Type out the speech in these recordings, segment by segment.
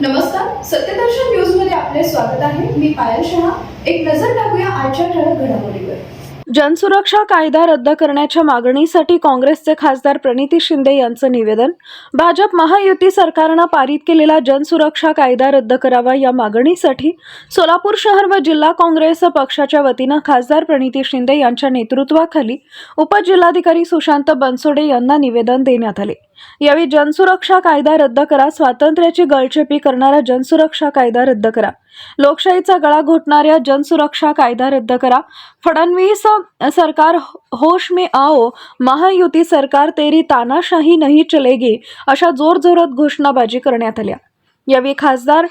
नमस्कार सत्यदर्शन न्यूजमध्ये आपले स्वागत आहे. मी पायल शहा. एक नजर टाकूया आजच्या ठळक घडामोडीवर. जनसुरक्षा कायदा रद्द करण्याच्या मागणीसाठी काँग्रेसचे खासदार प्रणिती शिंदे यांचं निवेदन. भाजप महायुती सरकारनं पारित केलेला जनसुरक्षा कायदा रद्द करावा या मागणीसाठी सोलापूर शहर व जिल्हा काँग्रेस पक्षाच्या वतीनं खासदार प्रणिती शिंदे यांच्या नेतृत्वाखाली उपजिल्हाधिकारी सुशांत बनसोडे यांना निवेदन देण्यात आले. यावेळी जनसुरक्षा कायदा रद्द करा स्वातंत्र्याची गळचेपी करणारा जनसुरक्षा कायदा रद्द करा. लोकशाहीचा गळा घोटणाऱ्या जनसुरक्षा कायदा रद्द करा. फडणवीस सरकार होश में आओ महायुती सरकार तेरी तानाशाही नहीं चलेगी अशा जोरजोरात घोषणाबाजी करण्यात आल्या. यावेळी खासदार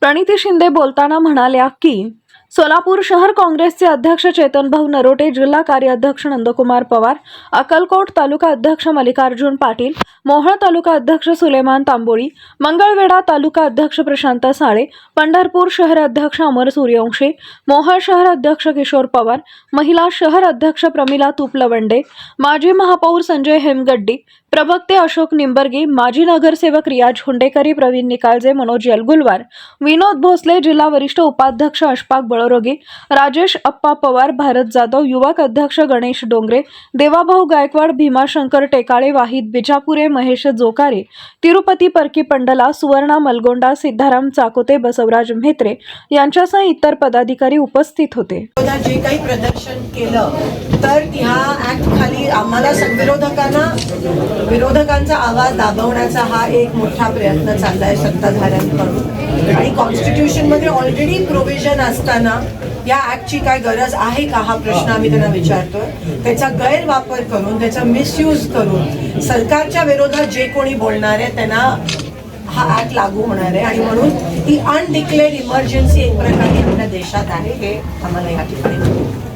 प्रणिती शिंदे बोलताना म्हणाल्या की सोलापूर शहर काँग्रेसचे अध्यक्ष चेतनभाऊ नरोटे जिल्हा कार्याध्यक्ष नंदकुमार पवार अक्कलकोट तालुका अध्यक्ष मल्लिकार्जुन पाटील मोहळ तालुका अध्यक्ष सुलेमान तांबोळी मंगळवेढा तालुका अध्यक्ष प्रशांत साळे पंढरपूर शहर अध्यक्ष अमर सूर्यवंशी मोहळ शहर अध्यक्ष किशोर पवार महिला शहर अध्यक्ष प्रमिला तुपलवंडे माजी महापौर संजय हेमगड्डी प्रवक्ते अशोक निंबर्गी माजी नगरसेवक रियाज हुंडेकरी प्रवीण निकाळजे मनोज यलगुलवार विनोद भोसले जिल्हा वरिष्ठ उपाध्यक्ष अशफाक बळरोगी राजेश अप्पा पवार भारत जाधव युवक अध्यक्ष गणेश डोंगरे देवाभाऊ गायकवाड भीमाशंकर टेकाळे वाहिद बिजापुरे महेश जोकारे तिरुपती परकी पंडला सुवर्णा मलगोंडा सिद्धाराम चाकोते बसवराज म्हेत्रे यांच्यासह इतर पदाधिकारी उपस्थित होते. जे काही प्रदर्शन केलं तर ह्या ऍक्ट खाली आम्हाला संविरोधकांना विरोधकांचा आवाज दाबवण्याचा हा एक मोठा प्रयत्न चाललाय सत्ताधाऱ्यांकडून. आणि कॉन्स्टिट्यूशनमध्ये ऑलरेडी प्रोव्हिजन असताना या ऍक्टची काय गरज आहे का हा प्रश्न आम्ही त्यांना विचारतोय. त्याचा गैरवापर करून त्याचा मिसयूज करून सरकारच्या विरोधात जे कोणी बोलणार आहे त्यांना हा ऍक्ट लागू होणार आहे. आणि म्हणून ही अनडिक्लेअर्ड इमर्जन्सी एक प्रकारे आपल्या देशात आहे हे आम्हाला या ठिकाणी